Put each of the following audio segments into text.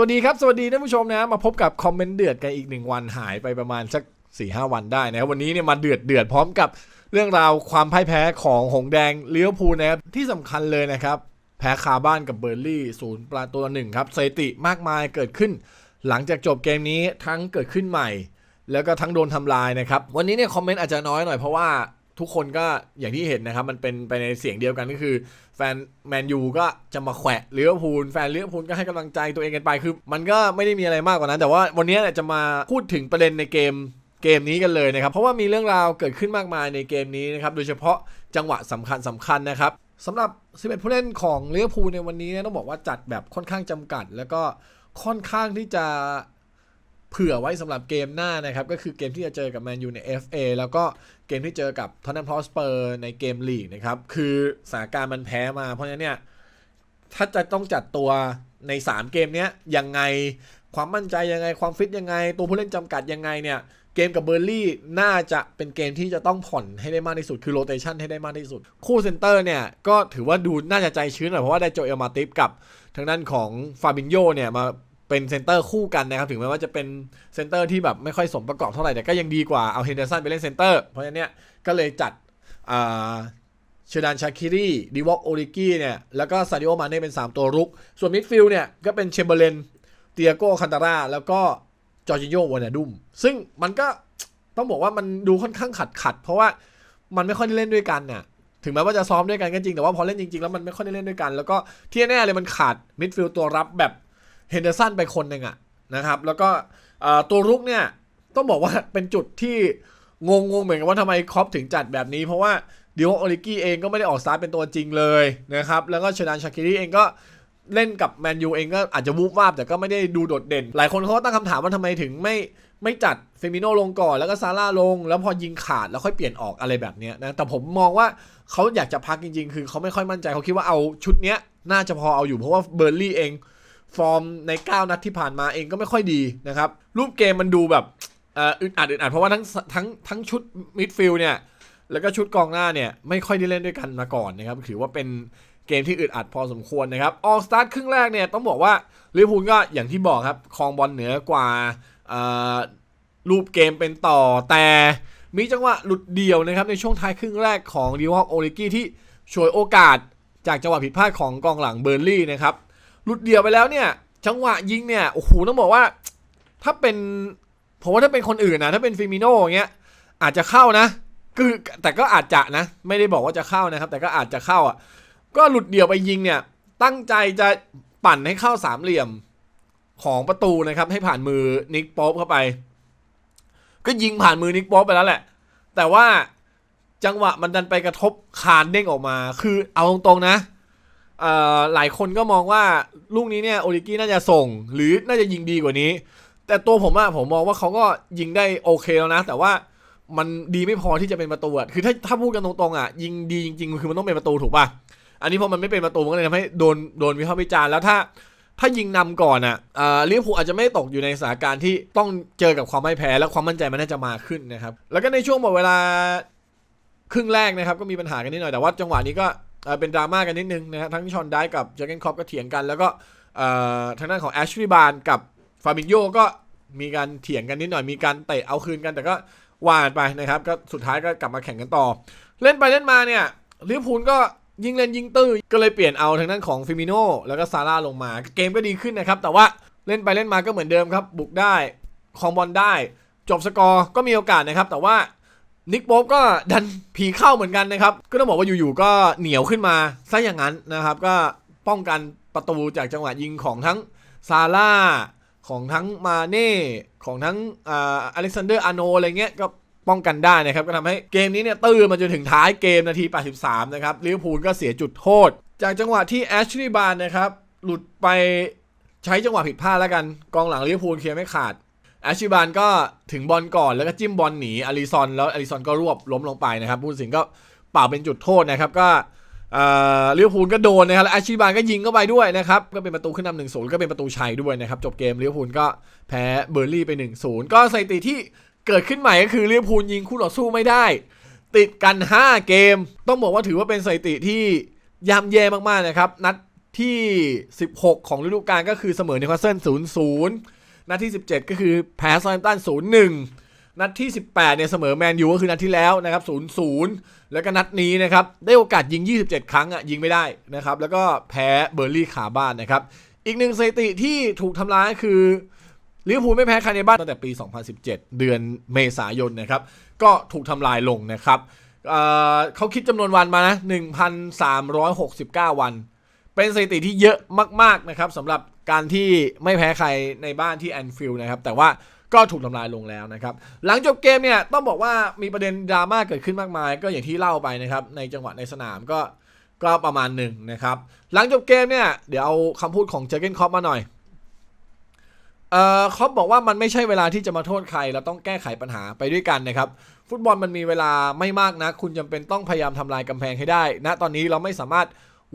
วัสดีครับ สวัสดีท่านผู้ชมนะ มาพบกับคอมเมนต์เดือดกันอีกหนึ่งวันหายไปประมาณสัก4ี่หวันได้นะครับวันนี้เนี่ยมาเดือดเดือดพร้อมกับเรื่องราวความพ่ายแพ้ของหงแดงเลี้ยวภูนะครับที่สำคัญเลยนะครับ แพ้คาบ้านกับเบอร์ลี่ศูนย์ประตูต่อหนึ่งครับสถิติมากมายเกิดขึ้น หลังจากจบเกมนี้ทั้งเกิดขึ้นใหม่ แล้วก็ทั้งโดนทำลายนะครับวันนี้เนี่ยคอมเมนต์อาจจะน้อยหน่อยเพราะว่า ทุกคนก็อย่างที่เห็นนะครับ มันเป็นไปในเสียงเดียวกันก็คือ แฟนแมนยูก็จะมาแขวะเลี้ยวพูลแฟนเลี้ยวพูลก็ให้กำลังใจตัวเองกันไปคือ มันก็ไม่ได้มีอะไรมากกว่านั้น แต่ว่าวันนี้จะมาพูดถึงประเด็นในเกมเกมนี้กันเลยนะครับ เพราะว่ามีเรื่องราวเกิดขึ้นมากมายในเกมนี้นะครับ โดยเฉพาะจังหวะสำคัญสคัญนะครับสำหรับ 11 ผู้เล่นของเลี้ยวพูลในวันนี้ต้องบอกว่าจัดแบบค่อนข้างจำกัด แล้วก็ค่อนข้างที่จะ เผื่อไว้สำหรับเกมหน้านะครับ ก็คือเกมที่จะเจอกับแมนยูใน FA แล้วก็เกมที่เจอกับทอนนัมพอสเปอร์ในเกมลีกนะครับ คือสถานการณ์มันแพ้มา เพราะฉะนั้นเนี่ย ถ้าจะต้องจัดตัวใน 3 เกมเนี้ยยังไงความมั่นใจยังไงความฟิตยังไง ตัวผู้เล่นจำกัดยังไงเนี่ยเกมกับเบอร์ลี่น่าจะเป็นเกมที่จะต้องผ่อนให้ได้มากที่สุด คือโรเตชันให้ได้มากที่สุด คู่เซนเตอร์เนี่ย ก็ถือว่าดูน่าจะใจชื้นหน่อยเพราะว่าได้โจเอลมาติฟกับทางด้านของฟาบินโยเนี่ยมา เป็นเซนเตอร์คู่กันนะครับถึงแม้ว่าจะเป็นเซนเตอร์ที่แบบไม่ค่อยสมประกอบเท่าไหร่แต่ก็ยังดีกว่าเอาเฮนเดอร์สันไปเล่นเซนเตอร์เพราะฉะนั้นเนี่ยก็เลยจัดเชดานชาคิรีดีวอกโอริกี้เนี่ยแล้วก็ซาดิโอมาเน่เป็น 3 ตัวรุก ส่วนมิดฟิลด์เนี่ยก็เป็นเชมเบอร์เลนเตียโกคันตาร่าแล้วก็จอร์จิโยวานาดุมซึ่งมันก็ต้องบอกว่ามันดูค่อนข้างขัดขัด เพราะว่ามันไม่ค่อยได้เล่นด้วยกันน่ะถึงแม้ว่าจะซ้อมด้วยกันก็จริงแต่ว่าพอเล่นจริงๆแล้วมันไม่ค่อยได้เล่นด้วยกัน แล้วก็ที่แน่เลยมันขาดมิดฟิลด์ตัวรับแบบ เฮนเดอร์สันไปคนหนึ่งอะนะครับ แล้วก็ตัวรุกเนี่ยต้องบอกว่าเป็นจุดที่งงงๆเหมือนกันว่าทำไมครอปถึงจัดแบบนี้ เพราะว่าดิโอโอริกี้เองก็ไม่ได้ออกสตาร์เป็นตัวจริงเลยนะครับ แล้วก็ชนานชาคิรีเองก็เล่นกับแมนยูเองก็อาจจะวูบวาบแต่ก็ไม่ได้ดูโดดเด่น หลายคนเขาตั้งคำถามว่าทำไมถึงไม่ไม่จัดเฟมิโนลงก่อนแล้วก็ซาร่าลง แล้วพอยิงขาดแล้วค่อยเปลี่ยนออกอะไรแบบนี้นะแต่ผมมองว่าเขาอยากจะพักจริง ๆ คือเขาไม่ค่อยมั่นใจเขาคิดว่าเอาชุดเนี้ยน่าจะพอเอาอยู่เพราะว่าเบอร์ลี่เอง ฟอร์มใน 9 นัดที่ผ่านมาเองก็ไม่ค่อยดีนะครับ รูปเกมมันดูแบบอึดอัดอึดอัดเพราะว่าทั้งทั้งทั้งชุดมิดฟิลด์เนี่ย แล้วก็ชุดกองหน้าเนี่ยไม่ค่อยได้เล่นด้วยกันมาก่อนนะครับ ถือว่าเป็นเกมที่อึดอัดพอสมควรนะครับ ออกสตาร์ทครึ่งแรกเนี่ยต้องบอกว่าลิเวอร์พูลก็อย่างที่บอกครับครองบอลเหนือกว่ารูปเกมเป็นต่อแต่มีจังหวะหลุดเดี่ยวนะครับในช่วงท้ายครึ่งแรกของดิวอกโอริกี้ที่ฉวยโอกาสจากจังหวะผิดพลาดของกองหลังเบอร์ลี่นะครับ หลุดเดี่ยวไปแล้วเนี่ย จังหวะยิงเนี่ย โอ้โห ต้องบอกว่า ถ้าเป็น ผมว่าถ้าเป็นคนอื่นนะ ถ้าเป็นฟิมิโน่อย่างเงี้ย อาจจะเข้านะ คือ แต่ก็อาจจะนะ ไม่ได้บอกว่าจะเข้านะครับ แต่ก็อาจจะเข้าอะ ก็หลุดเดี่ยวไปยิงเนี่ย ตั้งใจจะปั่นให้เข้าสามเหลี่ยมของประตูนะครับ ให้ผ่านมือนิกป๊อปเข้าไป ก็ยิงผ่านมือนิกป๊อปไปแล้วแหละ แต่ว่าจังหวะมันดันไปกระทบคานเด้งออกมา คือเอาตรงๆนะ หลายคนก็มองว่าลูกนี้เนี่ยโอริกี้น่าจะส่ง หรือน่าจะยิงดีกว่านี้ แต่ตัวผมอะผมมองว่าเขาก็ยิงได้โอเคแล้วนะ แต่ว่ามันดีไม่พอที่จะเป็นประตูอะคือถ้าถ้าพูดกันตรงๆอะยิงดีจริงๆคือมันต้องเป็นประตูถูกป่ะอันนี้พอมันไม่เป็นประตูมันก็เลยทำให้โดนโดนวิพากษ์วิจารณ์แล้วถ้าถ้ายิงนำก่อนอะลิเวอร์พูลอาจจะไม่ตกอยู่ในสถานการณ์ที่ต้องเจอกับความไม่แพ้และความมั่นใจมันน่าจะมาขึ้นนะครับ แล้วก็ในช่วงหมดเวลาครึ่งแรกนะครับ ก็มีปัญหากันนิดหน่อยแต่ว่าจังหวะนี้ก็ เป็นดราม่ากันนิดนึงนะครับทั้งชอนได้กับเจอร์เกนคอปก็เถียงกัน แล้วก็ทางด้านของแอชลีย์บานกับฟาบินโยก็มีการเถียงกันนิดหน่อยมีการเตะเอาคืนกัน แต่ก็วานไปนะครับก็สุดท้ายก็กลับมาแข่งกันต่อ เล่นไปเล่นมาเนี่ยลิเวอร์พูลก็ยิงเล่นยิงตื้อก็เลยเปลี่ยนเอาทางด้านของฟิมิโนแล้วก็ซาร่าลงมาเกมก็ดีขึ้นนะครับ แต่ว่าเล่นไปเล่นมาก็เหมือนเดิมครับ บุกได้คองบอลได้ จบสกอร์ก็มีโอกาสนะครับ แต่ว่า นิกโป๊ปก็ดันผีเข้าเหมือนกันนะครับ ก็ต้องบอกว่าอยู่ๆก็เหนียวขึ้นมาซะอย่างนั้นนะครับ ก็ป้องกันประตูจากจังหวะยิงของทั้งซาร่าของทั้งมาเน่ของทั้งอเล็กซานเดอร์อาโนอะไรเงี้ยก็ป้องกันได้นะครับ ก็ทำให้เกมนี้เนี่ยตื้อมาจนถึงท้ายเกมนาที 83 นะครับลิเวอร์พูลก็เสียจุดโทษ จากจังหวะที่แอชลีย์บานนะครับ หลุดไปใช้จังหวะผิดพลาดแล้วกัน กองหลังลิเวอร์พูลเคลียร์ไม่ขาด แอชลีย์บานก็ถึงบอลก่อนแล้วก็จิ้มบอลหนีอาริซอนแล้วอาริซอนก็รวบล้มลงไปนะครับผู้สินก็เป่าเป็นจุดโทษนะครับก็ลิเวอร์พูลก็โดนนะครับแล้วแอชลีย์บานก็ยิงเข้าไปด้วยนะครับก็เป็นประตูขึ้นนำหนึ่งศูนย์ก็เป็นประตูชัยด้วยนะครับจบเกมลิเวอร์พูลก็แพ้เบอร์ลี่ไป1นศูนย์ก็สถิติที่เกิดขึ้นใหม่ก็คือลิเวอร์พูลยิงคู่ต่อสู้ไม่ได้ ติดกัน 5 เกม ต้องบอกว่าถือว่าเป็นสถิติที่ย่ำแย่มากๆนะครับนัดที่ 16 ของฤดูกาลก็คือเสมอนิวคาสเซิล0-0 นัดที่ 17 ก็คือแพ้ซอลแฮมป์ตัน0-1นัดที่ 18เนี่ยเสมอแมนยูก็คือนัดที่แล้วนะครับ0-0แล้วก็นัดนี้นะครับได้โอกาสยิง 27 ครั้งอะยิงไม่ได้นะครับแล้วก็แพ้เบอร์ลี่ขาบ้านนะครับอีกหนึ่งสถิติที่ถูกทำลายก็คือลิเวอร์พูลไม่แพ้ใครในบ้านตั้งแต่ปี 2017 เดือนเมษายนนะครับก็ถูกทำลายลงนะครับเเขาคิดจำนวนวันมานะ 1,369 วัน เป็นสถิติที่เยอะมากๆนะครับสำหรับการที่ไม่แพ้ใครในบ้านที่แอนฟิลด์นะครับแต่ว่าก็ถูกทำลายลงแล้วนะครับ หลังจบเกมเนี่ยต้องบอกว่ามีประเด็นดราม่าเกิดขึ้นมากมาย ก็อย่างที่เล่าไปนะครับ ในจังหวะในสนามก็ก็ประมาณหนึ่งนะครับ หลังจบเกมเนี่ย เดี๋ยวเอาคำพูดของเจอร์เกนคอปมาหน่อยเอ่อคอปบอกว่ามันไม่ใช่เวลาที่จะมาโทษใคร เราต้องแก้ไขปัญหาไปด้วยกันนะครับ ฟุตบอลมันมีเวลาไม่มากนะ คุณจำเป็นต้องพยายามทำลายกำแพงให้ได้ณตอนนี้เราไม่สามารถ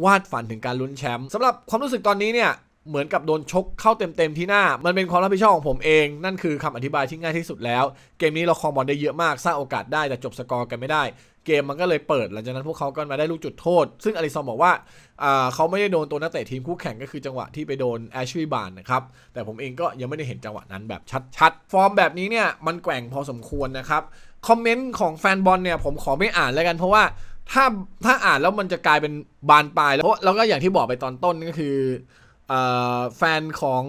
วาดฝันถึงการลุ้นแชมป์สำหรับความรู้สึกตอนนี้เนี่ยเหมือนกับโดนชกเข้าเต็มๆที่หน้า มันเป็นความรับผิดชอบของผมเอง นั่นคือคำอธิบายที่ง่ายที่สุดแล้ว เกมนี้เราครองบอลได้เยอะมาก สร้างโอกาสได้แต่จบสกอร์กันไม่ได้ เกมมันก็เลยเปิด หลังจากนั้นพวกเขาก็มาได้ลูกจุดโทษ ซึ่งอลิซอนบอกว่าอ่าเขาไม่ได้โดนตัวนักเตะทีมคู่แข่งก็คือจังหวะที่ไปโดนแอชวีบานนะครับ แต่ผมเองก็ยังไม่ได้เห็นจังหวะนั้นแบบชัดๆ ฟอร์มแบบนี้เนี่ยมันแกว่งพอสมควรนะครับ คอมเมนต์ของแฟนบอลเนี่ยผมขอไม่อ่านแล้วกันเพราะว่า ถ้าถ้าอ่านแล้วมันจะกลายเป็นบานปลายแล้วเพราะแล้วก็อย่างที่บอกไปตอนต้นก็คืออแฟนของ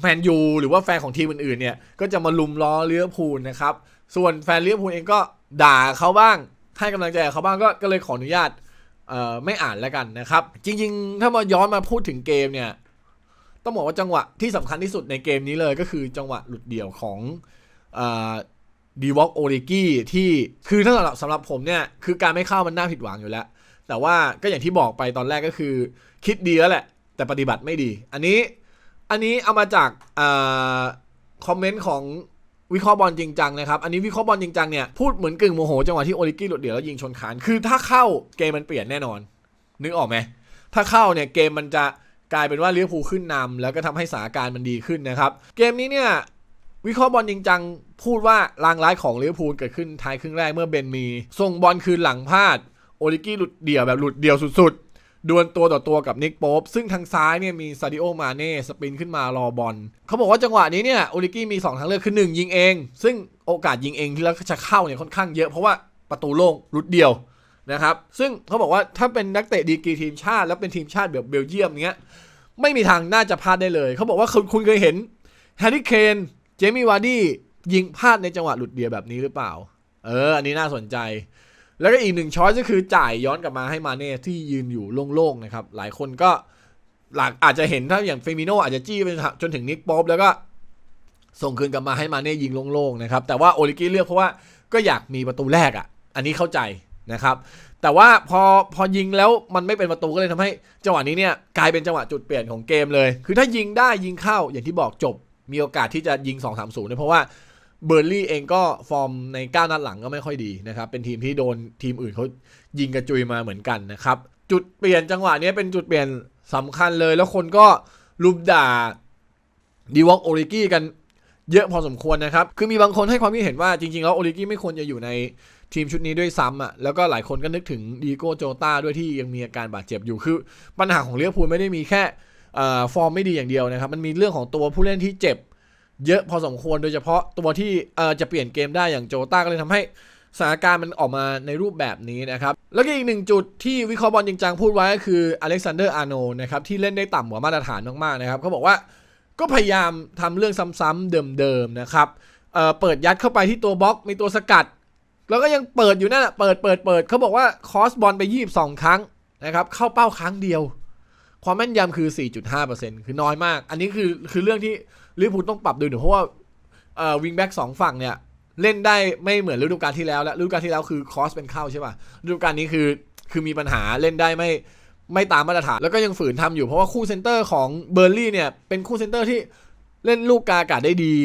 แมนยูหรือว่าแฟนของทีมอื่นๆเนี่ย ก็จะมาลุมล้อเลี้ยวพูลนะครับ ส่วนแฟนเลี้ยวพูลเองก็ด่าเขาบ้างให้กำลังใจเขาบ้างก็ก็เลยขออนุญาตไม่อ่านแล้วกันนะครับ จริง ๆ ถ้ามาย้อนมาพูดถึงเกมเนี่ยต้องบอกว่าจังหวะที่สำคัญที่สุดในเกมนี้เลยก็คือจังหวะหลุดเดี่ยวของ ดีวอลโอริกี้ที่คือถ้าสำหรับสำหรับผมเนี่ย คือการไม่เข้ามันน่าผิดหวังอยู่แล้ว แต่ว่าก็อย่างที่บอกไปตอนแรกก็คือ คิดดีแล้วแหละ แต่ปฏิบัติไม่ดี อันนี้อันนี้เอามาจากคอมเมนต์ของวิเคราะห์บอลจริงจังนะครับ อันนี้วิเคราะห์บอลจริงจังเนี่ยพูดเหมือนกึ่งโมโหจังหวะที่โอริกี้หลุดเดี่ยวแล้วยิงชนคาน คือถ้าเข้าเกมมันเปลี่ยนแน่นอน นึกออกไหม ถ้าเข้าเนี่ยเกมมันจะกลายเป็นว่าเลิเวอร์พูลขึ้นนำแล้วก็ทำให้สถานการณ์มันดีขึ้นนะครับ เกมนี้เนี่ย วิเคราะห์บอลจริงจังพูดว่าลางร้ายของลิเวอร์พูลเกิดขึ้นท้ายครึ่งแรกเมื่อเบนมีส่งบอลคืนหลังพลาด โอลิกี้หลุดเดี่ยวแบบหลุดเดี่ยวสุดๆดวลตัวต่อตัวกับนิกโป๊ปซึ่งทางซ้ายเนี่ยมีซาดิโอมาเน่สปินขึ้นมารอบอลเขาบอกว่าจังหวะนี้เนี่ยโอลิกี้มี2ทางเลือกคือ1ยิงเอง ซึ่งโอกาสยิงเองที่แล้วจะเข้าเนี่ยค่อนข้างเยอะเพราะว่าประตูโล่งหลุดเดี่ยวนะครับซึ่งเขาบอกว่าถ้าเป็นนักเตะดีกรีทีมชาติ แล้วเป็นทีมชาติแบบเบลเยียมเนี้ยไม่มีทางน่าจะพลาดได้เลย เขาบอกว่าคุณคุณเคยเห็นแฮร์รี่เคน เจมี่วาร์ดี้ยิงพลาดในจังหวะหลุดเดียวแบบนี้หรือเปล่า เออ อันนี้น่าสนใจ แล้วก็อีกหนึ่งช้อยก็คือจ่ายย้อนกลับมาให้มาเน่ที่ยืนอยู่โล่งๆนะครับ หลายคนก็หลักอาจจะเห็นถ้าอย่างเฟมิโนอาจจะจี้ไปจนถึงนิกป๊อปแล้วก็ส่งคืนกลับมาให้มาเน่ยิงโล่งๆนะครับ แต่ว่าโอลิกี้เลือกเพราะว่าก็อยากมีประตูแรกอะ อันนี้เข้าใจนะครับ แต่ว่าพอพอยิงแล้วมันไม่เป็นประตูก็เลยทำให้จังหวะนี้เนี่ยกลายเป็นจังหวะจุดเปลี่ยนของเกมเลย คือถ้ายิงได้ยิงเข้าอย่างที่บอกจบ มีโอกาสที่จะยิง 2 3 0เนี่ยเพราะว่าเบอร์ลี่เองก็ฟอร์มในก้าวนัดหลังก็ไม่ค่อยดีนะครับ เป็นทีมที่โดนทีมอื่นเขายิงกระจุยมาเหมือนกันนะครับ จุดเปลี่ยนจังหวะนี้เป็นจุดเปลี่ยนสำคัญเลย แล้วคนก็ลุมด่าดีวอกโอริกี้กันเยอะพอสมควรนะครับ คือมีบางคนให้ความคิดเห็นว่าจริง ๆ แล้วโอริกี้ไม่ควรจะอยู่ในทีมชุดนี้ด้วยซ้ำอะ แล้วก็หลายคนก็นึกถึงดีโก้โจตาด้วยที่ยังมีอาการบาดเจ็บอยู่ คือปัญหาของเลี้ยวพูลไม่ได้มีแค่ ฟอร์มไม่ดีอย่างเดียวนะครับ มันมีเรื่องของตัวผู้เล่นที่เจ็บ เยอะพอสมควรโดยเฉพาะตัวที่จะเปลี่ยนเกมได้อย่างโจตาก็เลยทำให้สถานการณ์มันออกมาในรูปแบบนี้นะครับ แล้วก็อีกหนึ่งจุดที่วิเคราะห์บอลจริงจังพูดไว้ก็คืออเล็กซานเดอร์อาร์โนนะครับที่เล่นได้ต่ำกว่ามาตรฐานมากๆนะครับเขาบอกว่าก็พยายามทำเรื่องซ้ำๆเดิมๆนะครับเเปิดยัดเข้าไปที่ตัวบล็อกมีตัวสกัด แล้วก็ยังเปิดอยู่นั่นแหละเปิดเปิดเปิดเขาบอกว่าคอสบอลไป 22 ครั้งนะครับเข้าเป้าครั้งเดียว ความแม่นยำคือ 4.5%คือน้อยมาก อันนี้คือคือเรื่องที่ลิเวอร์พูลต้องปรับดูหน่อยเพราะว่าเอ่อวิงแบ็กสองฝั่งเนี่ย เล่นได้ไม่เหมือนฤดูกาลที่แล้วและฤดูกาลที่แล้วคือคอสเป็นเข้าใช่ป่ะฤดูกาลนี้คือคือมีปัญหาเล่นได้ไม่ไม่ตามมาตรฐาน แล้วก็ยังฝืนทำอยู่เพราะว่าคู่เซนเตอร์ของเบอร์ลี่เนี่ยเป็นคู่เซนเตอร์ที่เล่นลูกกาอากาศได้ดี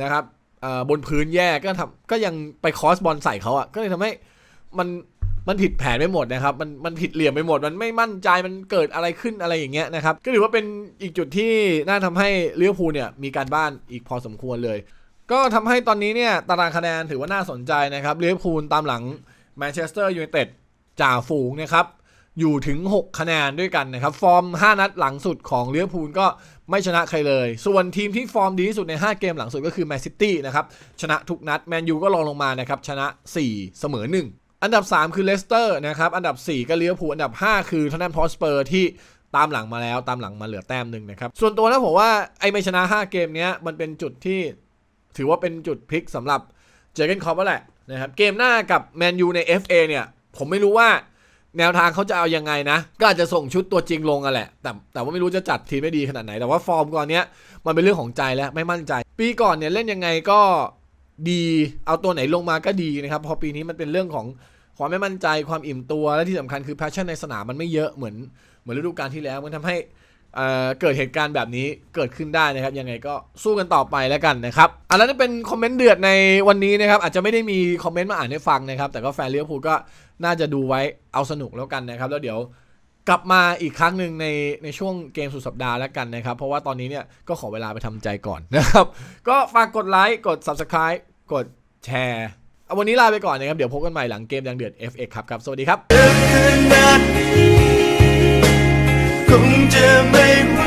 นะครับบนพื้นแย่ก็ทำก็ยังไปคอสบอลใส่เขาอะก็เลยทำให้มัน มันผิดแผนไปหมดนะครับ มันมันผิดเหลี่ยมไปหมด มันไม่มั่นใจมันเกิดอะไรขึ้นอะไรอย่างเงี้ยนะครับ ก็ถือว่าเป็นอีกจุดที่น่าทำให้เลี้ยวภูเนี่ยมีการบ้านอีกพอสมควรเลย ก็ทำให้ตอนนี้เนี่ยตารางคะแนนถือว่าน่าสนใจนะครับเลี้ยวภูตามหลังแมนเชสเตอร์ยูไนเต็ดจ่าฝูงนะครับอยู่ถึง 6 คะแนนด้วยกันนะครับ ฟอร์ม 5 นัดหลังสุดของเลิเวอร์พูลก็ไม่ชนะใครเลย ส่วนทีมที่ฟอร์มดีที่สุดใน 5 เกมหลังสุดก็คือแมนซิตี้นะครับ ชนะทุกนัด แมนยูก็รองลงมานะครับ ชนะ 4 เสมอ 1 อันดับ 3 คือเลสเตอร์นะครับ อันดับ 4 ก็ลิเวอร์พูอันดับ 5 คือทอนแนพอสเปอร์ที่ตามหลังมาแล้วตามหลังมาเหลือแต้มหนึ่งนะครับ ส่วนตัวนะผมว่าไอ้ไม่ชนะ 5 เกมนี้มันเป็นจุดที่ถือว่าเป็นจุดพลิกสำหรับเจอเกนคอปแล้วแหละนะครับเกมหน้ากับแมนยูใน FA เนี่ยผมไม่รู้ว่าแนวทางเขาจะเอายังไงนะ ก็อาจจะส่งชุดตัวจริงลงอะแหละ แต่แต่ว่าไม่รู้จะจัดทีมไม่ดีขนาดไหน แต่ว่าฟอร์มก่อนเนี้ยมันเป็นเรื่องของใจแล้วไม่มั่นใจ ปีก่อนเนี่ยเล่นยังไงก็ดีเอาตัวไหนลงมาก็ดีนะครับ พอปีนี้มันเป็นเรื่องของ ความไม่มั่นใจความอิ่มตัวและที่สำคัญคือ passion ในสนามมันไม่เยอะเหมือนเหมือนฤดูกาลที่แล้วมันทำให้เอ่อเกิดเหตุการณ์แบบนี้เกิดขึ้นได้นะครับ ยังไงก็สู้กันต่อไปแล้วกันนะครับอันนั้นเป็นคอมเมนต์เดือดในวันนี้นะครับ อาจจะไม่ได้มีคอมเมนต์มาอ่านให้ฟังนะครับ แต่ก็แฟนเลี้ยวภูก็น่าจะดูไว้เอาสนุกแล้วกันนะครับ แล้วเดี๋ยวกลับมาอีกครั้งหนึ่งในในช่วงเกมสุดสัปดาห์แล้วกันนะครับ เพราะว่าตอนนี้เนี่ยก็ขอเวลาไปทำใจก่อนนะครับ ก็ฝากกดไลค์กด subscribe กดแชร์ วันนี้ลาไปก่อนนะครับ เดี๋ยวพบกันใหม่หลังเกมดังเดือด FX ครับครับ สวัสดีครับ